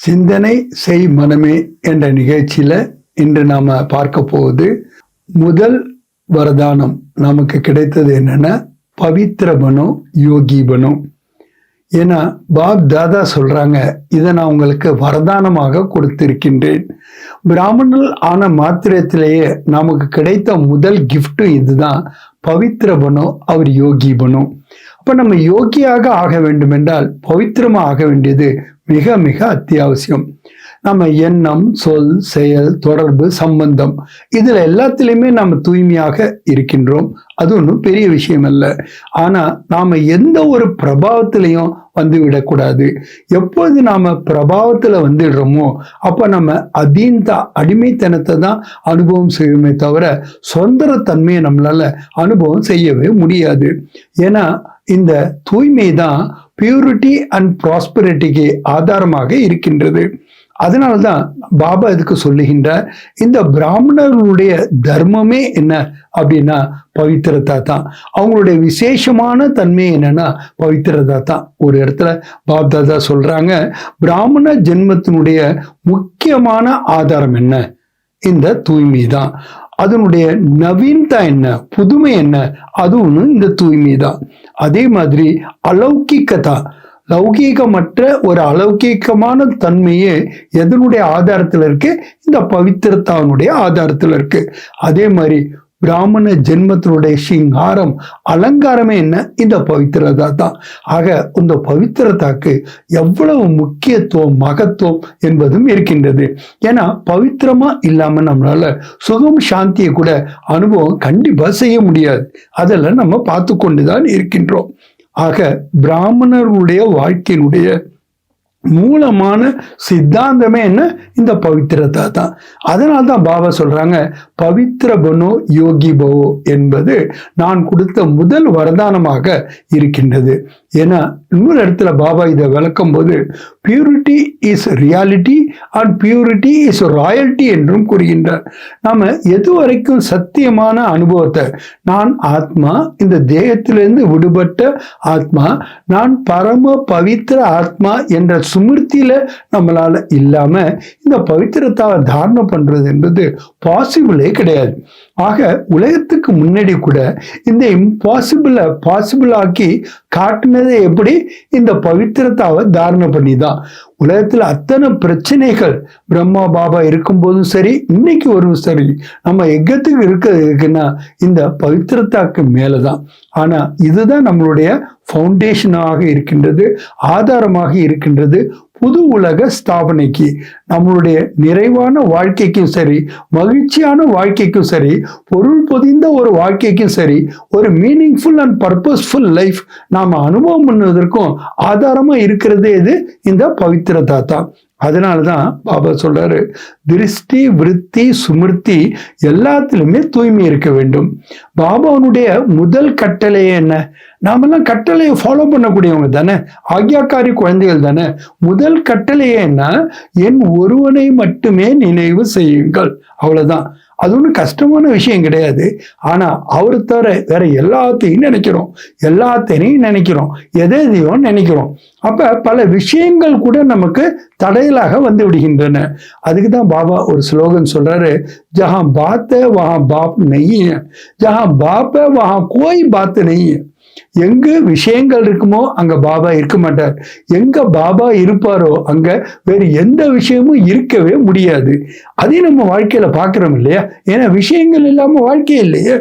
சிந்தனை செய் மனமே என்ற நிகழ்ச்சியில இன்று நாம பார்க்க போவது முதல் வரதானம் நமக்கு கிடைத்தது என்னன்னா பவித்திர பனோ யோகி பனு ஏன்னா பாப் தாதா சொல்றாங்க இதை நான் உங்களுக்கு வரதானமாக கொடுத்திருக்கின்றேன். பிராமணர் ஆன மாத்திரத்திலேயே நமக்கு கிடைத்த முதல் கிஃப்ட்டும் இதுதான் பவித்திர பனோ அவர் யோகி பனு அப்போ நம்ம யோகியாக ஆக வேண்டுமென்றால் பவித்திரமாக ஆக வேண்டியது மிக மிக அத்தியாவசியம். நம்ம எண்ணம் சொல் செயல் தொடர்பு சம்பந்தம் இதில் எல்லாத்திலையுமே நம்ம தூய்மையாக இருக்கின்றோம். அது ஒன்றும் பெரிய விஷயம் அல்ல. ஆனால் நாம் எந்த ஒரு பிரபாவத்திலையும் வந்து விடக்கூடாது. எப்பொழுது நாம் பிரபாவத்தில் வந்துடுறோமோ அப்போ நம்ம அதீன்தா அடிமைத்தனத்தை தான் அனுபவம் செய்யுமே தவிர சுதந்திரத்தன்மையை தன்மையை நம்மளால அனுபவம் செய்யவே முடியாது. ஏன்னா இந்த தூய்மை தான் பியூரிட்டி அண்ட் ப்ராஸ்பரிட்டிக்கு ஆதாரமாக இருக்கின்றது. அதனால்தான் பாபா இதுக்கு சொல்லுகின்றார் இந்த பிராமணர்களுடைய தர்மமே என்ன அப்படின்னா பவித்திரதா தான். அவங்களுடைய விசேஷமான தன்மை என்னன்னா பவித்திரதா தான். ஒரு இடத்துல பாப்தாதா சொல்றாங்க பிராமண ஜென்மத்தினுடைய முக்கியமான ஆதாரம் என்ன? இந்த தூய்மை தான். அதனுடைய நவீனதா என்ன புதுமை என்ன அதுவும் இந்த தூய்மை தான் அதே மாதிரி அலௌகிக்கதா லௌகீகமற்ற ஒரு அலௌகீகமான தன்மையே எதனுடைய ஆதாரத்தில் இருக்கு? இந்த பவித்திரத்தானுடைய ஆதாரத்தில் இருக்கு. அதே மாதிரி பிராமண ஜென்மத்தினுடைய சிங்காரம் அலங்காரமே என்ன? இந்த பவித்திரதா தான். ஆக இந்த பவித்திரதாக்கு எவ்வளவு முக்கியத்துவம் மகத்துவம் என்பதும் இருக்கின்றது. ஏன்னா பவித்திரமா இல்லாம நம்மளால சுகம் சாந்தியை கூட அனுபவம் கண்டிப்பா செய்ய முடியாது. அதெல்லாம் நம்ம பார்த்து கொண்டுதான் இருக்கின்றோம். ஆக பிராமணர்களுடைய வாழ்க்கையினுடைய மூலமான சித்தாந்தமே என்ன? இந்த பவித்திரதா தான். அதனால தான் பாபா சொல்றாங்க பவித்திர பனோ யோகி பவோ என்பது நான் கொடுத்த முதல் வரதானமாக இருக்கின்றது. ஏன்னா இன்னொரு இடத்துல பாபா இதை விளக்கும் போது purity is reality and purity is royalty என்றும் கூறுகின்றார். நாம எது வரைக்கும் சத்தியமான அனுபவத்தை நான் ஆத்மா இந்த தேகத்திலிருந்து விடுபட்ட ஆத்மா நான் பரம பவித்திர ஆத்மா என்ற சுமிருத்தியில நம்மளால இல்லாம இந்த பவித்திரத்தாவை தாரணம் பண்றது என்பது பாசிபிளே கிடையாது. ஆக உலகத்துக்கு முன்னாடி கூட இந்த இம்பாசிபிளை பாசிபிள் ஆக்கி காட்டுனது எப்படி இந்த பவித்திரத்தாவை தாரணம் பண்ணி தான் உலகத்துல அத்தனை பிரச்சனைகள் பிரம்மா பாபா இருக்கும்போதும் சரி இன்னைக்கு ஒரு சரி. நம்ம எக்கத்துக்கு இருக்கிறது இருக்குன்னா இந்த பவித்திரத்தாக்கு மேலதான். ஆனா இதுதான் நம்மளுடைய ஃபவுண்டேஷனாக இருக்கின்றது ஆதாரமாக இருக்கின்றது புது உலக ஸ்தாபனைக்கு. நம்மளுடைய நிறைவான வாழ்க்கைக்கும் சரி மகிழ்ச்சியான வாழ்க்கைக்கும் சரி பொருள் பொதிந்த ஒரு வாழ்க்கைக்கும் சரி ஒரு மீனிங்ஃபுல் அண்ட் பர்பஸ்ஃபுல் லைஃப் நாம் அனுபவம் பண்ணுவதற்கும் ஆதாரமா இருக்கிறதே இது இந்த பவித்திரதா தான் அதனால தான் பாபா சொல்றாரு திருஷ்டி விருத்தி சுமிருத்தி எல்லாத்திலுமே தூய்மை இருக்க வேண்டும். பாபாவனுடைய முதல் கட்டளையே என்ன? நாமெல்லாம் கட்டளையை ஃபாலோ பண்ணக்கூடியவங்க தானே ஆக்யாக்காரி குழந்தைகள் தானே. முதல் கட்டளையே என்ன? என் ஒருவனை மட்டுமே நினைவு செய்யுங்கள். அவ்வளவுதான். அது ஒன்றும் கஷ்டமான விஷயம் கிடையாது. ஆனால் அவரை தவிர வேற எல்லாத்தையும் நினைக்கிறோம். எல்லாத்தையும் நினைக்கிறோம். எதை எதையும் நினைக்கிறோம். அப்போ பல விஷயங்கள் கூட நமக்கு தடையலாக வந்து விடுகின்றன. அதுக்கு தான் பாபா ஒரு ஸ்லோகன் சொல்கிறாரு ஜஹான் பாத்த வஹான் பாப் நெய் ஜஹான் பாப்ப வஹான் கோய் பாத்து நெய் எங்கு விஷயங்கள் இருக்குமோ அங்க பாபா இருக்க மாட்டார். எங்க பாபா இருப்பாரோ அங்க வேறு எந்த விஷயமும் இருக்கவே முடியாது. அதையும் நம்ம வாழ்க்கையில பாக்குறோம் இல்லையா? ஏன்னா விஷயங்கள் இல்லாம வாழ்க்கை இல்லையே.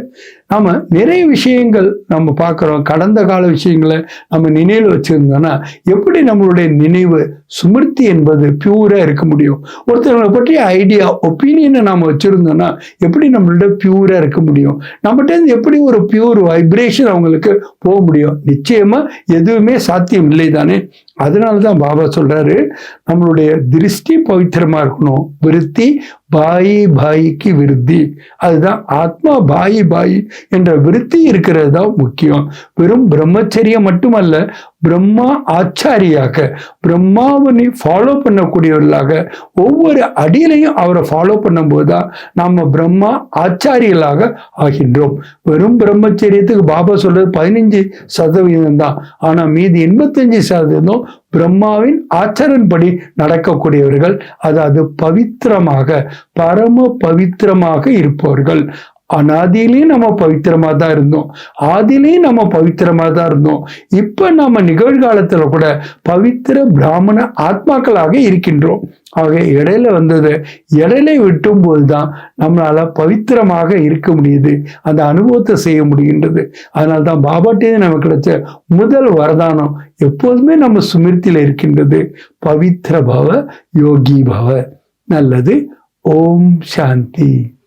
நாம் நிறைய விஷயங்கள் நம்ம பார்க்குறோம். கடந்த கால விஷயங்களை நம்ம நினைவில் வச்சுருந்தோன்னா எப்படி நம்மளுடைய நினைவு சுமிருத்தி என்பது பியூராக இருக்க முடியும்? ஒருத்தவங்களை பற்றி ஐடியா ஒப்பீனியனை நாம் வச்சுருந்தோன்னா எப்படி நம்மளோட பியூராக இருக்க முடியும்? நம்மகிட்டேருந்து எப்படி ஒரு பியூர் வைப்ரேஷன் அவங்களுக்கு போக முடியும்? நிச்சயமாக எதுவுமே சாத்தியம் இல்லை தானே? அதனால தான் பாபா சொல்கிறாரு நம்மளுடைய திருஷ்டி பவித்திரமாக இருக்கணும். விருத்தி பாயி பாயிக்கு விருத்தி. அதுதான் ஆத்மா பாயி பாயி என்ற விருத்தி இருக்கிறது தான் முக்கியம். வெறும் பிரம்மச்சரியம் மட்டுமல்ல பிரம்மா ஆச்சாரியாக பிரம்மாவனை ஃபாலோ பண்ணக்கூடியவர்களாக ஒவ்வொரு அடியிலையும் அவரை ஃபாலோ பண்ணும்போது தான் நம்ம பிரம்மா ஆச்சாரியர்களாக ஆகின்றோம். வெறும் பிரம்மச்சரியத்துக்கு பாபா சொல்றது பதினஞ்சு சதவீதம் தான் ஆனால் மீதி எண்பத்தஞ்சு சதவீதம் பிரம்மாவின் ஆச்சரன்படி நடக்கக்கூடியவர்கள் அதாவது பவித்திரமாக பரம பவித்திரமாக இருப்பவர்கள். அனாதியிலையும் நம்ம பவித்திரமா தான் இருந்தோம். ஆதிலையும் நம்ம பவித்திரமா தான் இருந்தோம். இப்போ நம்ம நிகழ்காலத்தில் கூட பவித்திர பிராமண ஆத்மாக்களாக இருக்கின்றோம். ஆக இடையில வந்தது இடையில விட்டும் போதுதான் நம்மளால பவித்திரமாக இருக்க முடியுது. அந்த அனுபவத்தை செய்ய முடிகின்றது. அதனால தான் பாபாட்டே நமக்கு கிடைச்ச முதல் வரதானம் எப்போதுமே நம்ம சுமிர்த்தியில் இருக்கின்றது. பவித்திர பவ யோகி பவ. நல்லது. ஓம் சாந்தி.